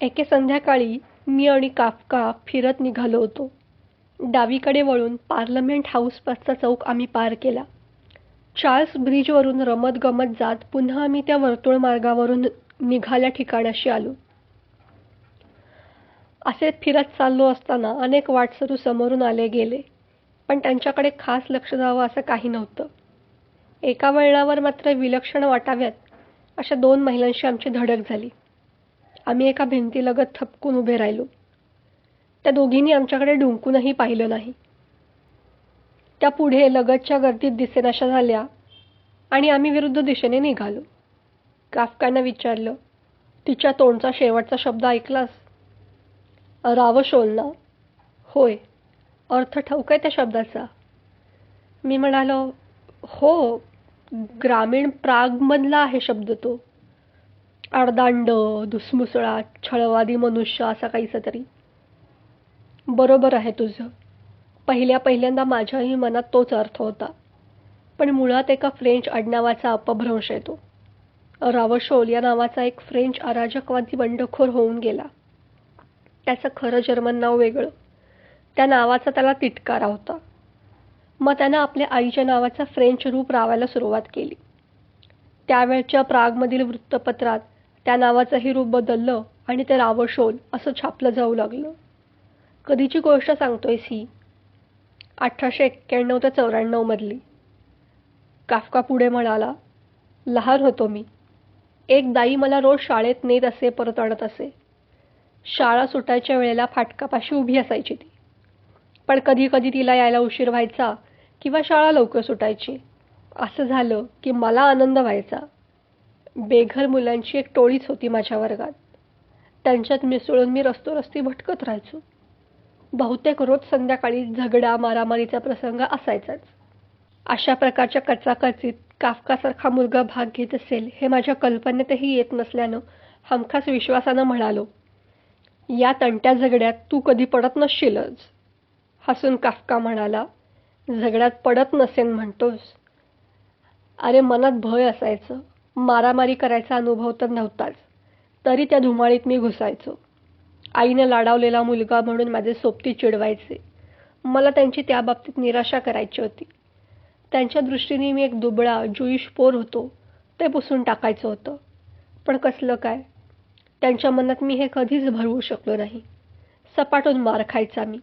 एके संध्याकाळी मी आणि काफका फिरत निघालो होतो. डावीकडे वळून पार्लमेंट हाऊसपासचा चौक आम्ही पार केला. चार्ल्स ब्रिजवरून रमत-गमत जात पुन्हा आम्ही त्या वर्तुळमार्गावरून निघाल्या ठिकाणाशी आलो. असे फिरत चाललो असताना अनेक वाटसरू समोरून आले गेले, पण त्यांच्याकडे खास लक्ष द्यावं असं काही नव्हतं. एका वळणावर मात्र विलक्षण वाटाव्यात अशा दोन महिलांशी आमची धडक झाली. आम्ही एका भिंतीलगत थपकून उभे राहिलो. त्या दोघींनी आमच्याकडे डुंकूनही पाहिलं नाही. त्या पुढे लगतच्या गर्दीत दिसेनाशा झाल्या आणि आम्ही विरुद्ध दिशेने निघालो. काफकानं विचारलं, तिच्या तोंडचा शेवटचा शब्द ऐकलास? रावशोलना होय. अर्थ ठाऊक आहे त्या शब्दाचा? मी म्हणालो, हो. ग्रामीण प्रागमधला आहे शब्द तो. अर्धांड, धुसमुसळा, छळवादी मनुष्य असा काहीसा तरी. बरोबर आहे तुझं. पहिल्या पहिल्यांदा माझ्याही मनात तोच अर्थ होता. पण मुळात एका फ्रेंच आडनावाचा अपभ्रंश येतो. रावशोल या नावाचा एक फ्रेंच अराजकवादी बंडखोर होऊन गेला. त्याचं खरं जर्मन नाव वेगळं. त्या नावाचा त्याला तिटकारा होता. मग त्यानं आपल्या आईच्या नावाचा फ्रेंच रूप रावायला सुरुवात केली. त्यावेळच्या प्रागमधील वृत्तपत्रात त्या नावाचंही रूप बदललं आणि ते रावशोल असं छापलं जाऊ लागलं. कधीची गोष्ट सांगतोय ही? अठराशे एक्क्याण्णव ते चौऱ्याण्णवमधली काफका पुढे म्हणाला, लहान होतो मी. एक दाई मला रोज शाळेत नेत असे परत आणत असे. शाळा सुटायच्या वेळेला फाटकापाशी उभी असायची ती. पण कधी कधी तिला यायला उशीर व्हायचा किंवा शाळा लवकर सुटायची. असं झालं की मला आनंद व्हायचा. बेघर मुलांची एक टोळीच होती माझ्या वर्गात. त्यांच्यात मिसळून मी रस्तोरस्ती भटकत राहायचो. बहुतेक रोज संध्याकाळी झगडा मारामारीचा प्रसंग असायचाच. अशा प्रकारच्या कचाकचीत काफकासारखा मुलगा भाग घेत असेल हे माझ्या कल्पनेतही येत नसल्यानं हमखास विश्वासानं म्हणालो, या तंट्या झगड्यात तू कधी पडत नसशीलच. हसून काफका म्हणाला, झगड्यात पडत नसेन म्हणतोस? अरे मनात भय असायचं. मारामारी करायचा अनुभव तर नव्हताच. तरी त्या धुमाळीत मी घुसायचो. आईनं लाडावलेला मुलगा म्हणून माझे सोबती चिडवायचे. मला त्यांची त्याबाबतीत निराशा करायची होती. त्यांच्या दृष्टीने मी एक दुबळा, जुईश पोर होतो ते पुसून टाकायचं होतं. पण कसलं काय? त्यांच्या मनात मी हे कधीच भरवू शकलो नाही. सपाटून मार खायचा मी.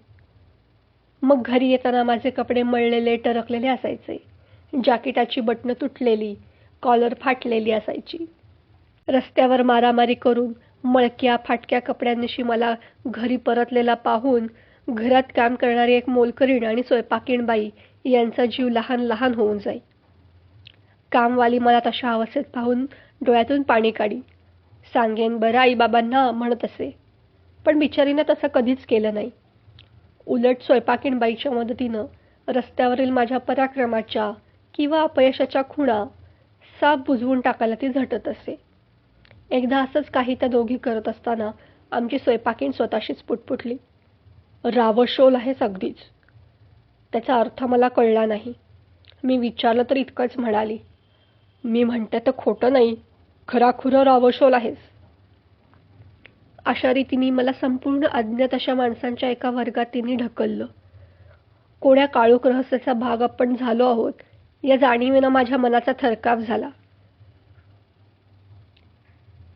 मग घरी येताना माझे कपडे मळलेले, टरकलेले असायचे. जॅकेटाची बटणं तुटलेली, कॉलर फाटलेली असायची. रस्त्यावर मारामारी करून मळक्या, फाटक्या कपड्यांनिशी मला घरी परतलेला पाहून घरात काम करणारी एक मोलकरीण आणि स्वयंपाकीण बाई यांचा जीव लहान लहान होऊन जाई. कामवाली मला तशा अवस्थेत पाहून डोळ्यातून पाणी काढी. सांगेन बरं आईबाबांना म्हणत असे. पण बिचारीनं तसं कधीच केलं नाही. उलट स्वयंपाकीण बाईच्या मदतीनं रस्त्यावरील माझ्या पराक्रमाच्या किंवा अपयशाच्या खुणा साफ बुजवून टाकायला ती झटत असे. एकदा असंच काही त्या दोघी करत असताना आमची स्वयंपाकीण स्वतःशीच पुटपुटली, रावशोल आहेस अगदीच. त्याचा अर्थ मला कळला नाही. मी विचारलं तर इतकंच म्हणाली, मी म्हणते तर खोटं नाही. खराखुरं रावशोल आहेस. अशा रीतीने मला संपूर्ण अज्ञात अशा माणसांच्या एका वर्गात तिने ढकललं. कोण्या काळोख रहस्याचा भाग आपण झालो आहोत या जाणीवेनं माझ्या मनाचा थरकाप झाला.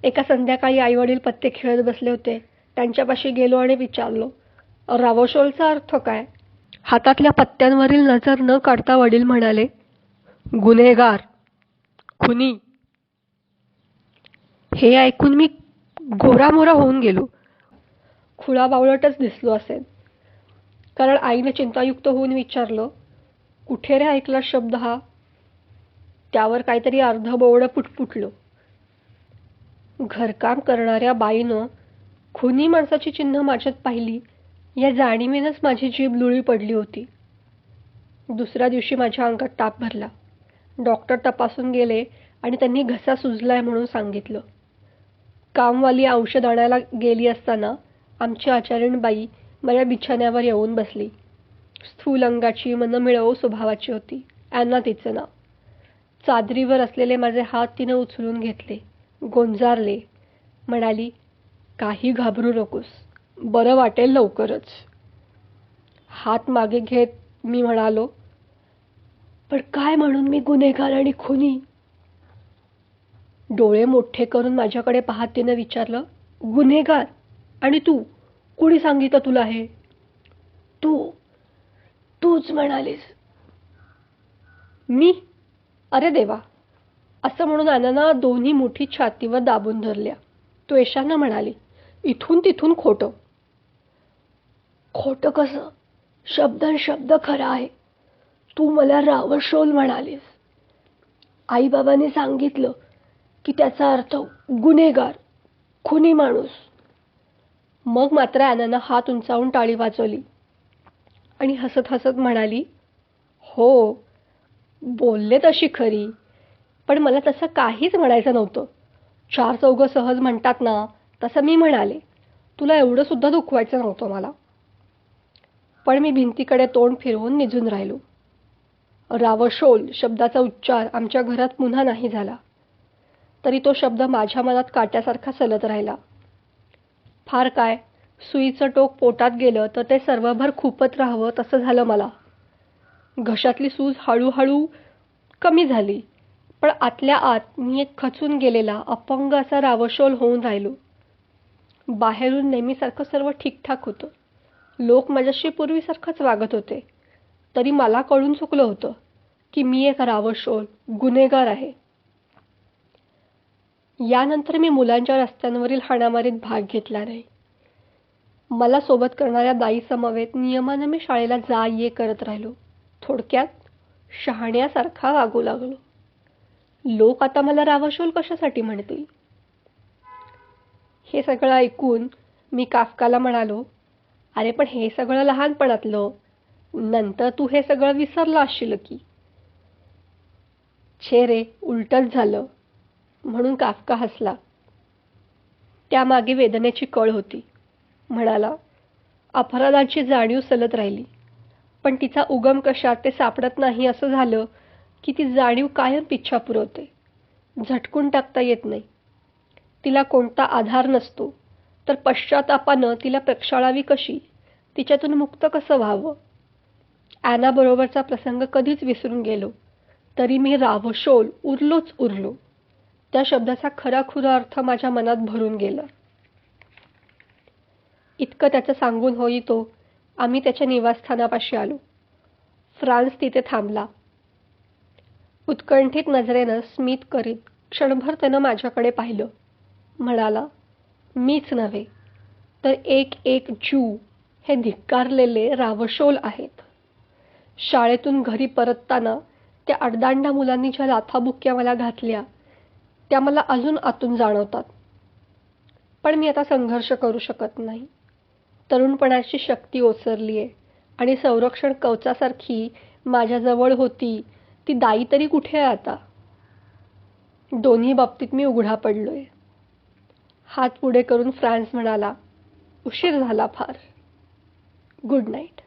एका संध्याकाळी आईवडील पत्ते खेळत बसले होते. त्यांच्यापाशी गेलो आणि विचारलो, रावशोलचा अर्थ काय? हातातल्या पत्त्यांवरील नजर न काढता वडील म्हणाले, गुन्हेगार, खुनी. हे ऐकून मी गोरामोरा होऊन गेलो. खुळाबावळटच दिसलो असेन. कारण आईनं चिंतायुक्त होऊन विचारलं, कुठे रे ऐकला शब्द हा? त्यावर काहीतरी अर्धबोळं पुटपुटलं. घरकाम करणाऱ्या बाईनं खुनी माणसाची चिन्ह माझ्यात पाहिली या जाणीवेनंच माझी जीभ लुळी पडली होती. दुसऱ्या दिवशी माझ्या अंगात ताप भरला. डॉक्टर तपासून गेले आणि त्यांनी घसा सुजलाय म्हणून सांगितलं. कामवाली औषध आणायला गेली असताना आमची आचार्यणबाई माझ्या बिछाण्यावर येऊन बसली. स्थूल अंगाची, मनमिळावू स्वभावाची होती. ॲना तिचं नाव. चादरीवर असलेले माझे हात तिनं उचलून घेतले. गोंजारले. म्हणाली, काही घाबरू नकोस बरं वाटेल लवकरच हात मागे घेत मी म्हणालो पण काय म्हणून मी गुन्हेगार आणि खुनी डोळे मोठे करून माझ्याकडे पाहत तिनं विचारलं गुन्हेगार आणि तू कुणी सांगितलं तुला हे तू तूच म्हणालीस. मी? अरे देवा. असं म्हणून अनना दोन्ही मुठी छातीवर दाबून धरल्या. त्वेषानं म्हणाली इथून तिथून खोटं. खोटं कसं? शब्दन शब्द खरा आहे. तू मला रावशोल म्हणालीस. आईबाबांनी सांगितलं की त्याचा अर्थ गुन्हेगार खुनी माणूस. मग मात्र अॅनानं हात उंचावून टाळी वाजवली. आणि हसत हसत म्हणाली हो बोलले तशी खरी पण मला तसं काहीच म्हणायचं नव्हतं. चार चौघं सहज म्हणतात ना तसं मी म्हणाले. तुला एवढं सुद्धा दुखवायचं नव्हतं मला. पण मी भिंतीकडे तोंड फिरवून निजून राहिलो. रावशोल शब्दाचा उच्चार आमच्या घरात पुन्हा नाही झाला. तरी तो शब्द माझ्या मनात काट्यासारखा सलत राहिला. फार काय? सुईचं टोक पोटात गेलं तर ते सर्वभर खूपत राहावं तसं झालं मला. घशातली सूज हळूहळू कमी झाली पण आतल्या आत मी एक खचून गेलेला अपंग असा रावशोल होऊन राहिलो. बाहेरून नेहमीसारखं सर्व ठीकठाक होतं. लोक माझ्याशी पूर्वीसारखंच वागत होते. तरी मला कळून चुकलं होतं की मी एक रावशोल गुन्हेगार आहे. यानंतर मी मुलांच्या रस्त्यांवरील हाणामारीत भाग घेतला नाही. मला सोबत करणाऱ्या दाई समवेत नियमानं मी शाळेला जा ये करत राहिलो. थोडक्यात शहाण्यासारखा वागू लागलो. लोक आता मला रावशोल कशासाठी म्हणतील? हे सगळं ऐकून मी काफकाला म्हणालो अरे पण हे सगळं लहानपणातलं. नंतर तू हे सगळं विसरलं असशील की. छे रे उलटच झालं म्हणून काफका हसला. त्यामागे वेदनेची कळ होती. म्हणाला अपराधाची जाणीव सलत राहिली. पण तिचा उगम कशात ते सापडत नाही असं झालं की ती जाणीव कायम पिच्छा पुरवते झटकून टाकता येत नाही. तिला कोणता आधार नसतो. तर पश्चातापानं तिला प्रक्षाळावी कशी? तिच्यातून मुक्त कसं व्हावं? ॲनाबरोबरचा प्रसंग कधीच विसरून गेलो. तरी मी रावशोल उरलोच उरलो. त्या शब्दाचा खराखुरा अर्थ माझ्या मनात भरून गेला. इतकं त्याचं सांगून होई तो आम्ही त्याच्या निवासस्थानापाशी आलो. फ्रान्स तिथे थांबला. उत्कंठित नजरेनं स्मित करीत क्षणभर त्यानं माझ्याकडे पाहिलं. म्हणाला मीच नव्हे तर एक एक जू हे धिक्कारलेले रावशोल आहेत. शाळेतून घरी परतताना त्या अडदांडा मुलांनी ज्या लाथाबुक्क्या मला घातल्या त्या मला अजून आतून जाणवतात. पण मी आता संघर्ष करू शकत नाही. तरुणपणाची शक्ती ओसरली आहे आणि संरक्षण कवचासारखी माझ्याजवळ होती. ती दाई तरी कुठे आहे आता? दोन्ही बाबतीत मी उघडा पडलोय. हात पुढे करून फ्रान्स म्हणाला उशीर झाला फार. Good night.